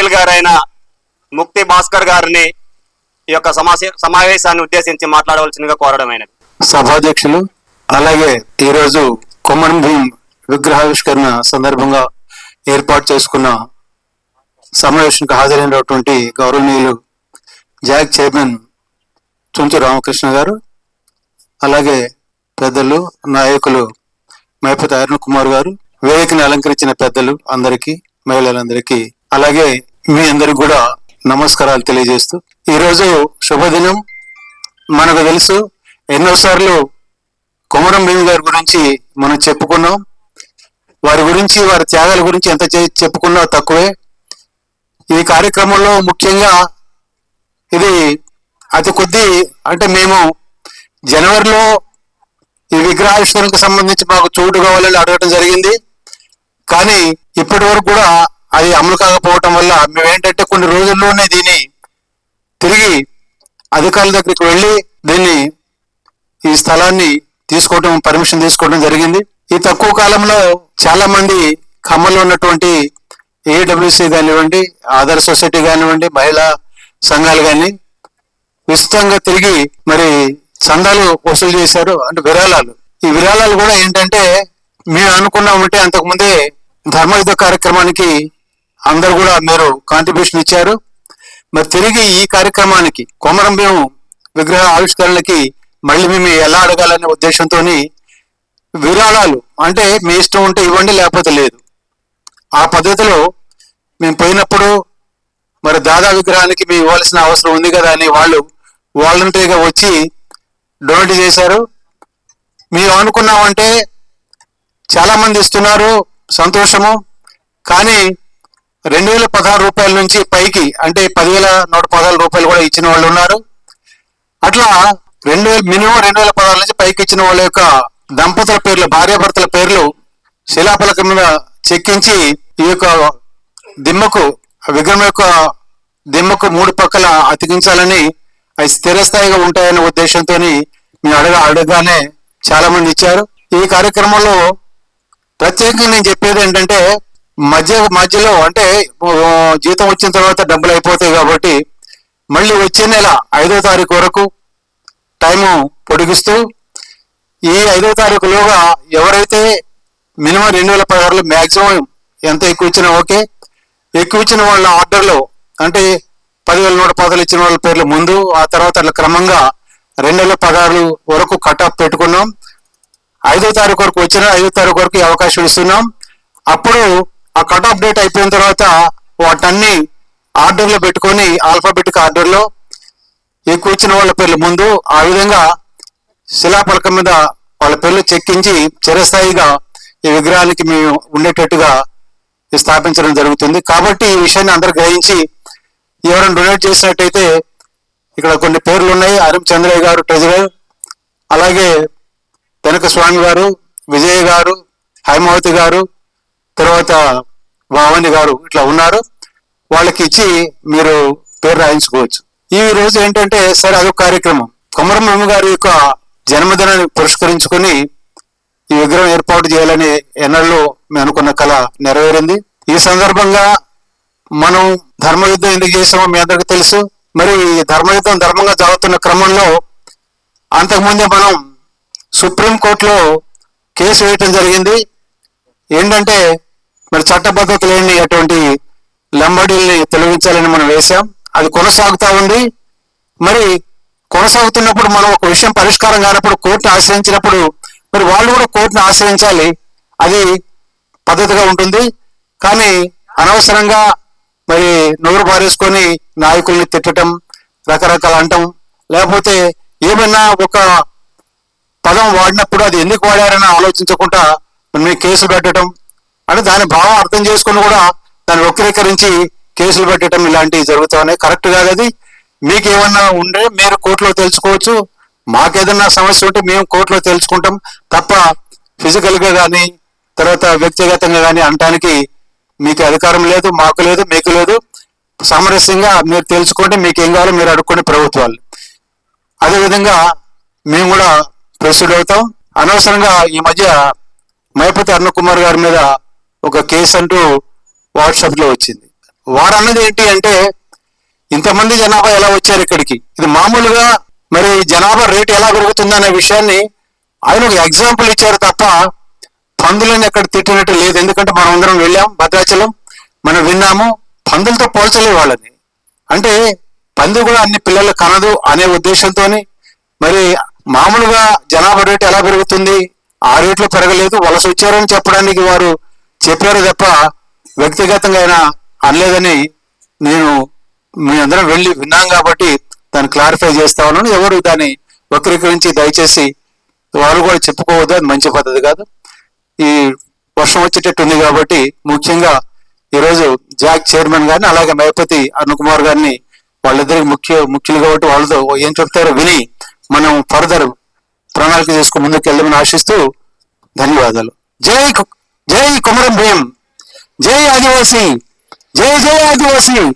Jail గారైన ముక్తి భాస్కర్ గారిని ఈ యొక్క సమావేశాన్ని ఉద్దేశించి మాట్లాడవలసిందిగా కోరడమైనది. సభాధ్యక్షులు అలాగే ఈరోజు కొమ్మన్ భీం విగ్రహావిష్కరణ సందర్భంగా ఏర్పాటు చేసుకున్న సమావేశానికి హాజరైనటువంటి గౌరవనీయులు జాగ్ చైర్మన్ చుంచు రామకృష్ణ గారు అలాగే పెద్దలు నాయకులు మైపతి అరుణ్ కుమార్ గారు వేదికని అలంకరించిన పెద్దలు అందరికీ మహిళలందరికీ అలాగే మీ అందరికి కూడా నమస్కారాలు తెలియజేస్తూ ఈరోజు శుభదినం. మనకు తెలుసు ఎన్నోసార్లు కుమరం భీమి గారి గురించి మనం చెప్పుకున్నాం. వారి గురించి వారి త్యాగాల గురించి ఎంత చెప్పుకున్నా తక్కువే. ఈ కార్యక్రమంలో ముఖ్యంగా ఇది అతి కొద్ది అంటే మేము జనవరిలో ఈ విగ్రహావిష్కరణకు సంబంధించి మాకు చోటు కావాలని అడగడం జరిగింది. కానీ ఇప్పటి వరకు కూడా అది అమలు కాకపోవటం వల్ల మేము ఏంటంటే కొన్ని రోజుల్లోనే దీన్ని తిరిగి అధికారుల దగ్గరికి వెళ్ళి దీన్ని ఈ స్థలాన్ని తీసుకోవడం పర్మిషన్ తీసుకోవడం జరిగింది. ఈ తక్కువ కాలంలో చాలా మంది ఖమ్మంలో ఉన్నటువంటి ఏడబ్ల్యూసి కానివ్వండి ఆధార్ సొసైటీ కానివ్వండి మహిళా సంఘాలు కానీ విస్తృతంగా తిరిగి మరి చందాలు వసూలు చేశారు. అంటే విరాళాలు. ఈ విరాళాలు కూడా ఏంటంటే మేము అనుకున్నామంటే అంతకుముందే ధర్మయుద్ధ కార్యక్రమానికి అందరు కూడా మీరు కాంట్రిబ్యూషన్ ఇచ్చారు. మరి తిరిగి ఈ కార్యక్రమానికి కొమరం భీము విగ్రహ ఆవిష్కరణలకి మళ్ళీ మేము ఎలా అడగాలనే ఉద్దేశంతో విరాళాలు అంటే మీ ఇష్టం ఉంటే ఇవ్వండి లేకపోతే లేదు. ఆ పద్ధతిలో మేము పోయినప్పుడు మరి దాదా విగ్రహానికి మేము ఇవ్వాల్సిన అవసరం ఉంది కదా అని వాళ్ళు వాలంటరీగా వచ్చి డొనేట్ చేశారు. మేము అనుకున్నామంటే చాలామంది ఇస్తున్నారు సంతోషము. కానీ రెండు వేల పదహారు రూపాయల నుంచి పైకి అంటే పదివేల నూట పదహారు రూపాయలు కూడా ఇచ్చిన వాళ్ళు ఉన్నారు. అట్లా రెండు వేల మినిమం రెండు వేల పదహారు నుంచి పైకి ఇచ్చిన వాళ్ళ యొక్క దంపతుల పేర్లు భార్యాభర్తల పేర్లు శిలాఫలకం మీద చెక్కించి ఈ యొక్క దిమ్మకు విగ్రహం యొక్క దిమ్మకు మూడు పక్కల అతికించాలని అవి స్థిరస్థాయిగా ఉంటాయనే ఉద్దేశంతో మేము అడగ అడగగానే చాలా మంది ఇచ్చారు. ఈ కార్యక్రమంలో ప్రత్యేకంగా నేను చెప్పేది ఏంటంటే మధ్య మధ్యలో అంటే జీతం వచ్చిన తర్వాత డబ్బులు అయిపోతాయి కాబట్టి మళ్ళీ వచ్చే నెల ఐదో తారీఖు వరకు టైము పొడిగిస్తూ ఈ ఐదో తారీఖులోగా ఎవరైతే మినిమం రెండు వేల పదహారులో మ్యాక్సిమం ఎంత ఎక్కువ ఇచ్చినా ఓకే. ఎక్కువ ఇచ్చిన వాళ్ళ ఆర్డర్లో అంటే పదివేల నూట పదలు ఇచ్చిన వాళ్ళ పేర్లు ముందు ఆ తర్వాత అట్లా క్రమంగా రెండు వేల పదహారు వరకు కట్ ఆఫ్ పెట్టుకున్నాం. ఐదో తారీఖు వరకు వచ్చిన ఐదో తారీఖు వరకు అవకాశం ఇస్తున్నాం. అప్పుడు ఆ కట్ ఆఫ్ డేట్ అయిపోయిన తర్వాత వాటన్ని ఆర్డర్లో పెట్టుకొని ఆల్ఫాబెటిక్ ఆర్డర్లో ఎక్కువ ఇచ్చిన వాళ్ళ పేర్లు ముందు ఆ విధంగా శిలాపలకం మీద వాళ్ళ పేర్లు చెక్కించి చిరస్థాయిగా ఈ విగ్రహానికి మేము ఉండేటట్టుగా స్థాపించడం జరుగుతుంది. కాబట్టి ఈ విషయాన్ని అందరు గ్రహించి ఎవరైనా డొనేట్ చేసినట్టయితే ఇక్కడ కొన్ని పేర్లు ఉన్నాయి. అరుణ్ చంద్రయ్య గారు ట్రెజరర్ అలాగే వెనక స్వామి గారు విజయ్ గారు హైమావతి గారు తర్వాత భావని గారు ఇట్లా ఉన్నారు. వాళ్ళకి ఇచ్చి మీరు పేరు రాయించుకోవచ్చు. ఈ రోజు ఏంటంటే సరే అదొక కార్యక్రమం. కొమరం గారి యొక్క జన్మదినాన్ని పురస్కరించుకొని ఈ విగ్రహం ఏర్పాటు చేయాలని ఎన్నడలో మేము అనుకున్న కళ నెరవేరింది. ఈ సందర్భంగా మనం ధర్మయుద్ధం ఎందుకు చేసామో మీ అందరికీ తెలుసు. మరి ఈ ధర్మయుద్ధం ధర్మంగా జరుగుతున్న క్రమంలో అంతకుముందే మనం సుప్రీం కోర్టులో కేసు వేయటం జరిగింది. ఏంటంటే మరి చట్టబద్ధత లేని అటువంటి లంబడీల్ని తొలగించాలని మనం వేశాం. అది కొనసాగుతూ ఉంది. మరి కొనసాగుతున్నప్పుడు మనం ఒక విషయం పరిష్కారం కానప్పుడు కోర్టును ఆశ్రయించినప్పుడు మరి వాళ్ళు కూడా కోర్టును ఆశ్రయించాలి. అది పద్ధతిగా ఉంటుంది. కానీ అనవసరంగా మరి నోరు పారేసుకొని నాయకుల్ని తిట్టడం రకరకాల అంటం. లేకపోతే ఏమైనా ఒక పదం వాడినప్పుడు అది ఎందుకు వాడారని ఆలోచించకుండా మీ కేసులు పెట్టడం అంటే దాని భావం అర్థం చేసుకుని కూడా దాన్ని వక్రీకరించి కేసులు పెట్టడం ఇలాంటివి జరుగుతా ఉన్నాయి. కరెక్ట్ కాదు అది. మీకు ఏమన్నా ఉండే మీరు కోర్టులో తెలుసుకోవచ్చు. మాకేదన్నా సమస్య ఉంటే మేము కోర్టులో తెలుసుకుంటాం. తప్ప ఫిజికల్గా కానీ తర్వాత వ్యక్తిగతంగా కానీ అనటానికి మీకు అధికారం లేదు మాకు లేదు మీకు లేదు. సామరస్యంగా మీరు తెలుసుకోండి మీకు ఏం కావాలో మీరు అడుక్కోండి ప్రభుత్వాలు. అదేవిధంగా మేము కూడా ప్రెసిడ్ అవుతాం. అనవసరంగా ఈ మధ్య మైపతి అరుణ్కుమార్ గారి మీద ఒక కేసు అంటూ వాట్సాప్లో వచ్చింది. వారు అన్నది ఏంటి అంటే ఇంతమంది జనాభా ఎలా వచ్చారు ఇక్కడికి? ఇది మామూలుగా మరి జనాభా రేటు ఎలా పెరుగుతుందనే విషయాన్ని ఆయన ఒక ఎగ్జాంపుల్ ఇచ్చారు తప్ప పందులను ఎక్కడ తిట్టినట్టు లేదు. ఎందుకంటే మనం అందరం వెళ్ళాం భద్రాచలం మనం విన్నాము పందులతో పోల్చలే వాళ్ళని. అంటే పంది కూడా అన్ని పిల్లలు కనదు అనే ఉద్దేశంతోని మరి మామూలుగా జనాభా రేటు ఎలా పెరుగుతుంది? ఆ రేట్లు పెరగలేదు వలస వచ్చారని చెప్పడానికి వారు చెప్పారు తప్ప వ్యక్తిగతంగా అయినా అనలేదని నేను మీ అందరం వెళ్ళి విన్నాం కాబట్టి దాన్ని క్లారిఫై చేస్తా ఉన్నాను. ఎవరు దాన్ని వక్రీకరించి దయచేసి వాళ్ళు కూడా చెప్పుకోవద్దు అది మంచి పద్ధతి కాదు. ఈ వర్షం వచ్చేటట్టు ఉంది కాబట్టి ముఖ్యంగా ఈరోజు జాక్ చైర్మన్ గారిని అలాగే మేపతి అరుణ్ కుమార్ గారిని వాళ్ళిద్దరికి ముఖ్య ముఖ్యులు కాబట్టి వాళ్ళతో ఏం చెప్తారో విని మనం ఫర్దర్ ప్రణాళిక చేసుకుని ముందుకు వెళ్ళమని ఆశిస్తూ ధన్యవాదాలు. జై జై కుమరం భీం. జై ఆదివాసి. జై జై ఆదివాసి.